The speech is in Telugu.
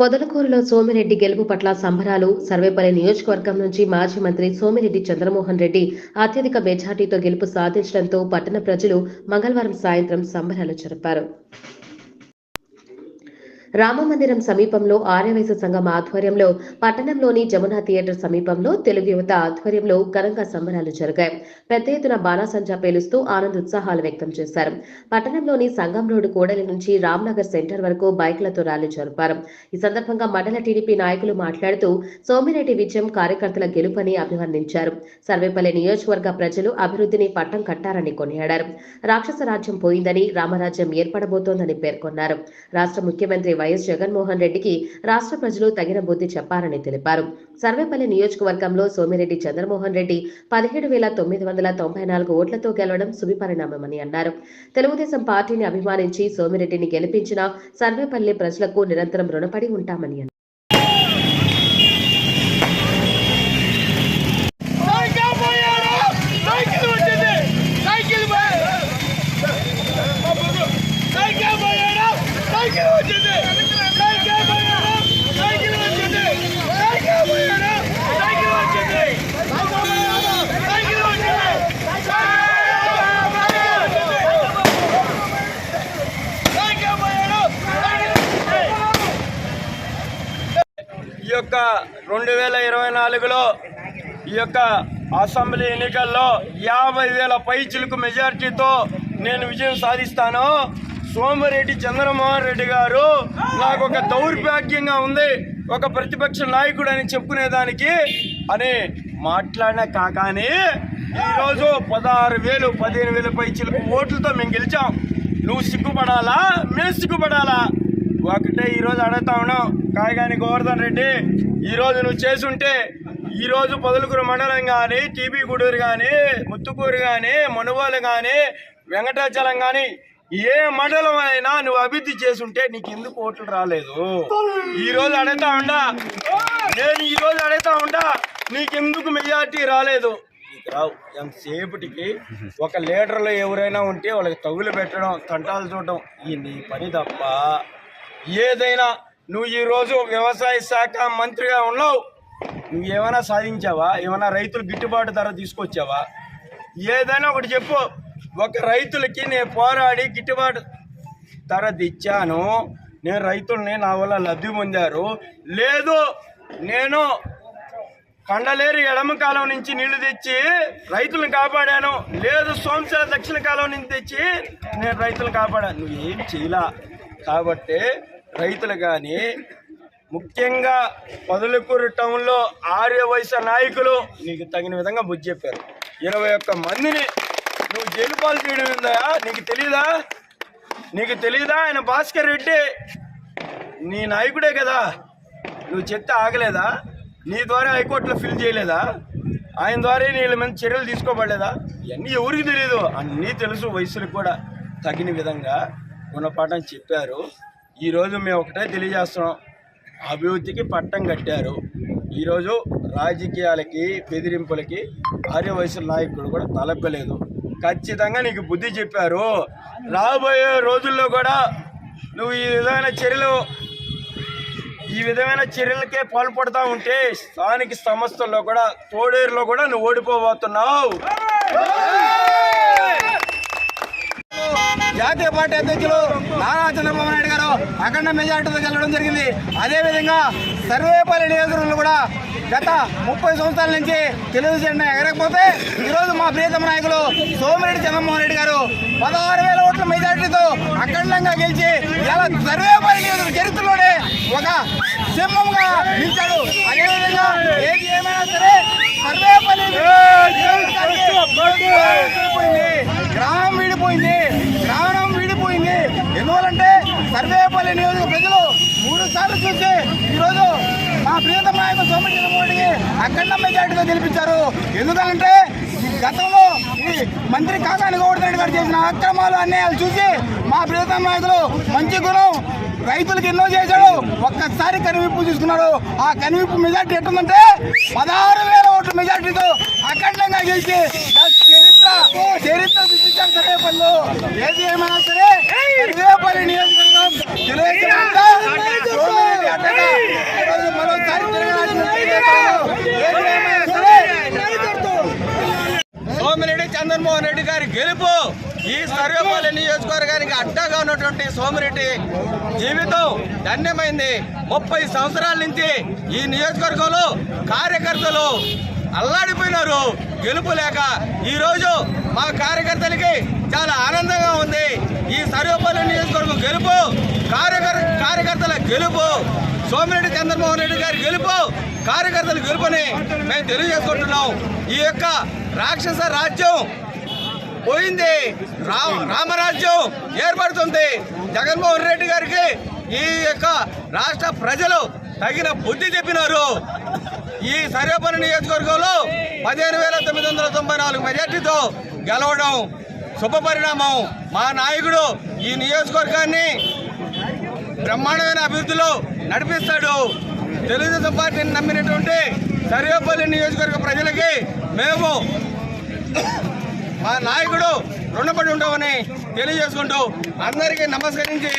పొదలకూరులో సోమిరెడ్డి గెలుపు పట్ల సంబరాలు సర్వేపల్లి నియోజకవర్గం నుంచి మాజీ మంత్రి సోమిరెడ్డి చంద్రమోహన్ రెడ్డి అత్యధిక మెజార్టీతో గెలుపు సాధించడంతో పట్టణ ప్రజలు మంగళవారం సాయంత్రం సంబరాలు జరిపారు. రామమందిరం సమీపంలో ఆర్యవైశ్య సంఘం ఆధ్వర్యంలో పట్టణంలోని జమునా థియేటర్ సమీపంలో తెలుగు యువత ఆధ్వర్యంలో ఘనంగా సంబరాలు జరిగాయి. పెద్ద ఎత్తున బాణాసంచా పేలుస్తూ ఆనంద ఉత్సాహాలు వ్యక్తం చేశారు. పట్టణంలోని సంఘం రోడ్డు కూడలి నుంచి రామ్నగర్ సెంటర్ వరకు బైక్లతో ర్యాలీ జరిపారు. ఈ సందర్భంగా మండల టీడీపీ నాయకులు మాట్లాడుతూ సోమిరెడ్డి విజయం కార్యకర్తల గెలుపని అభివర్ణించారు సర్వేపల్లి నియోజకవర్గ ప్రజలు అభివృద్ధిని పట్టం కట్టారని కొనియాడారు. రాక్షస రాజ్యం పోయిందని రామరాజ్యం ఏర్పడబోతోందని పేర్కొన్నారు. రాష్ట్ర ముఖ్యమంత్రి వైఎస్ జగన్మోహన్ రెడ్డికి రాష్ట్ర ప్రజలు తగిన బుద్ధి చెప్పారని తెలిపారు. సర్వేపల్లి నియోజకవర్గంలో సోమిరెడ్డి చంద్రమోహన్ రెడ్డి పదిహేడు వేల తొమ్మిది వందల తొంభై నాలుగు ఓట్లతో గెలవడం శుభపరిణామమని అన్నారు. తెలుగుదేశం పార్టీని అభిమానించి సోమిరెడ్డిని గెలిపించిన సర్వేపల్లి ప్రజలకు నిరంతరం రుణపడి ఉంటామని యొక్క రెండు వేల ఇరవై నాలుగులో ఈ యొక్క అసెంబ్లీ ఎన్నికల్లో యాభై వేల పై మెజార్టీతో నేను విజయం సాధిస్తాను. సోమరెడ్డి చంద్రమోహన్ రెడ్డి గారు నాకు ఒక దౌర్భాగ్యంగా ఉంది. ఒక ప్రతిపక్ష నాయకుడు అని చెప్పుకునేదానికి అని మాట్లాడిన కాకాని ఈరోజు పదహారు వేలు పదిహేను వేల పై ఓట్లతో మేము గెలిచాం. నువ్వు సిగ్గుపడాలా? మేము సిగ్గుపడాలా? ఒకటే ఈరోజు అడుగుతా ఉన్నాం కాయగాని గోవర్ధన్ రెడ్డి ఈరోజు నువ్వు చేసుంటే ఈరోజు పొదలకూరు మండలం కానీ టీబీ గూడూరు కానీ ముత్తుకూరు కానీ మునుగోలు కానీ వెంకటాచలం కానీ ఏ మండలం అయినా నువ్వు అభివృద్ధి చేసుంటే నీకు ఎందుకు ఓట్లు రాలేదు? ఈ రోజు అడుగుతా ఉండా? నేను ఈరోజు అడుగుతా ఉండా? నీకెందుకు మెజార్టీ రాలేదు? రావు. ఎంతసేపటికి ఒక లీడర్లో ఎవరైనా ఉంటే వాళ్ళకి తగులు పెట్టడం తంటాలు చూడడం ఈ నీ పని తప్ప ఏదైనా నువ్వు ఈరోజు వ్యవసాయ శాఖ మంత్రిగా ఉన్నావు నువ్వు ఏమైనా సాధించావా? ఏమైనా రైతులు గిట్టుబాటు ధర తీసుకొచ్చావా? ఏదైనా ఒకటి చెప్పు. ఒక రైతులకి నేను పోరాడి గిట్టుబాటు ధర తెచ్చాను. నేను రైతుల్ని నా వల్ల లబ్ధి పొందారు. లేదు నేను కండలేరు ఎడమ కాలం నుంచి నీళ్ళు తెచ్చి రైతులను కాపాడాను. లేదు సోమశిల దక్షిణ కాలం నుంచి తెచ్చి నేను రైతులను కాపాడాను. నువ్వు ఏం చేయలా? కాబట్టి రైతులు కానీ ముఖ్యంగా పదులుకూరు టౌన్లో ఆర్యవైశ్య నాయకులు నీకు తగిన విధంగా బుద్ధి చెప్పారు. ఇరవై ఒక్క మందిని నువ్వు జైలు పాలు తీయడం ఉందా నీకు తెలీదా? నీకు తెలీదా? ఆయన భాస్కర్ రెడ్డి నీ నాయకుడే కదా. నువ్వు చెప్తే ఆగలేదా? నీ ద్వారా హైకోర్టులో ఫిల్ చేయలేదా? ఆయన ద్వారా నీళ్ళ మీద చర్యలు తీసుకోబడలేదా? ఇవన్నీ ఎవరికి తెలియదు అన్నీ తెలుసు వయసులకు కూడా తగిన విధంగా. గుణపాఠం చెప్పారు. ఈరోజు మేము ఒకటే తెలియజేస్తున్నాం. అభివృద్ధికి పట్టం కట్టారు. ఈరోజు రాజకీయాలకి బెదిరింపులకి భార్య వయసు నాయకుడు కూడా తలపలేదు ఖచ్చితంగా నీకు బుద్ధి చెప్పారు. రాబోయే రోజుల్లో కూడా నువ్వు ఈ విధమైన చర్యలు ఈ విధమైన చర్యలకే పాల్పడుతూ ఉంటే స్థానిక సంస్థల్లో కూడా తోడేరులో కూడా నువ్వు ఓడిపోబోతున్నావు. జాతీయ పార్టీ అధ్యక్షులు నారా చంద్రబాబు నాయుడు గారు అఖండ మెజార్టీతో గెలవడం జరిగింది అదేవిధంగా సర్వేపల్లి నియోజకవర్గంలో కూడా గత ముప్పై సంవత్సరాల నుంచి తెలుగుదేశం ఎగరకపోతే ఈరోజు మా ప్రియతమ నాయకులు సోమిరెడ్డి చంద్రమోహన్ రెడ్డి గారు పదహారు వేల ఓట్ల మెజార్టీతో అఖండంగా గెలిచి ఇలా సర్వేపల్లి నియోజకవర్గ చరిత్రలోనే ఒక సింహంగా నిలిచాడు అదేవిధంగా ఏది ఏమైనా సరే సర్వేపల్లి గ్రామం విడిపోయింది గ్రామం ఎందువలంటే సర్వేపల్లి నియోజక ప్రజలు మూడు సార్లు చూసి ఈరోజు మా ప్రియతమ నాయకుడు సోమటి చంద్రమోహన్కి అఖండ మెజార్టీతో గెలిపించారు. ఎందుకంటే గతంలో ఈ మంత్రి కాకాని గౌడ్ గారు చేసిన అక్రమాలు అన్యాయాలు చూసి మా ప్రియతమ నాయకులు మంచి గుణం రైతులకు ఎన్నో చేశాడు. ఒక్కసారి కనువిప్పు చూసుకున్నాడు. ఆ కనువిప్పు మెజార్టీ ఎట్టుందంటే పదహారు వేల ఓట్ల మెజార్టీతో అఖండంగా గెలిచి చరిత్ర చరిత్ర సృష్టించారు సర్వేపల్లిలో ఏది ఏమైనా సరే సర్వేపల్లి నియోజకవర్గం తెలుగుదేశం అంతా సోమిరెడ్డి అడ్డగా చంద్రమోహన్ రెడ్డి గారి గెలుపు ఈ సర్వేపల్లి నియోజకవర్గానికి అడ్డాగా ఉన్నటువంటి సోమిరెడ్డి జీవితం ధన్యమైంది. ముప్పై సంవత్సరాల నుంచి ఈ నియోజకవర్గంలో కార్యకర్తలు అల్లాడిపోయినారు. గెలుపు లేక ఈరోజు మా కార్యకర్తలకి చాలా ఆనందంగా ఉంది. ఈ సర్వేపల్లి నియోజకవర్గం గెలుపు కార్యకర్ కార్యకర్తల గెలుపు సోమిరెడ్డి చంద్రమోహన్ రెడ్డి గారి గెలుపు కార్యకర్తల గెలుపుని మేము తెలియజేసుకుంటున్నాం. ఈ యొక్క రాక్షస రాజ్యం పోయింది. రా రామరాజ్యం ఏర్పడుతుంది. జగన్మోహన్ రెడ్డి గారికి ఈ యొక్క రాష్ట్ర ప్రజలు తగిన బుద్ధి చెప్పినారు. ఈ సర్వేపల్లి నియోజకవర్గంలో పదిహేను వేల తొమ్మిది వందల తొంభై నాలుగు మెజార్టీతో గెలవడం శుభ పరిణామం. మా నాయకుడు ఈ నియోజకవర్గాన్ని బ్రహ్మాండమైన అభివృద్ధిలో నడిపిస్తాడు. తెలుగుదేశం పార్టీని నమ్మినటువంటి సర్వేపల్లి నియోజకవర్గ ప్రజలకి మేము మా నాయకుడు రుణపడి ఉంటామని తెలియజేసుకుంటూ అందరికీ నమస్కరించి